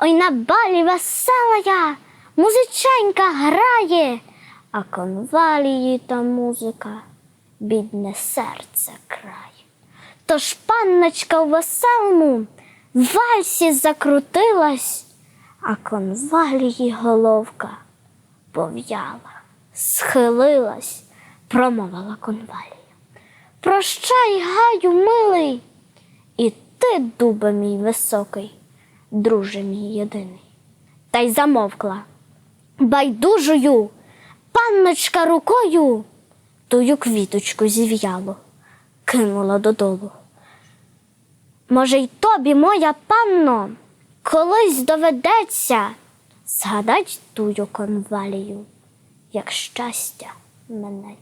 Ой на балі весела я, музиченька грає, а конвалії та музика бідне серце край. Тож панночка в веселому вальсі закрутилась, а конвалії головка пов'яла, схилилась, промовила конвалія. Прощай, гаю, милий, і ти, дубе мій високий, друже мій єдиний. Та й замовкла. Байдужою, панночка рукою тую квіточку зів'ялу, кинула додолу. Може, й тобі, моя панно, колись доведеться згадать тую конвалію, як щастя мене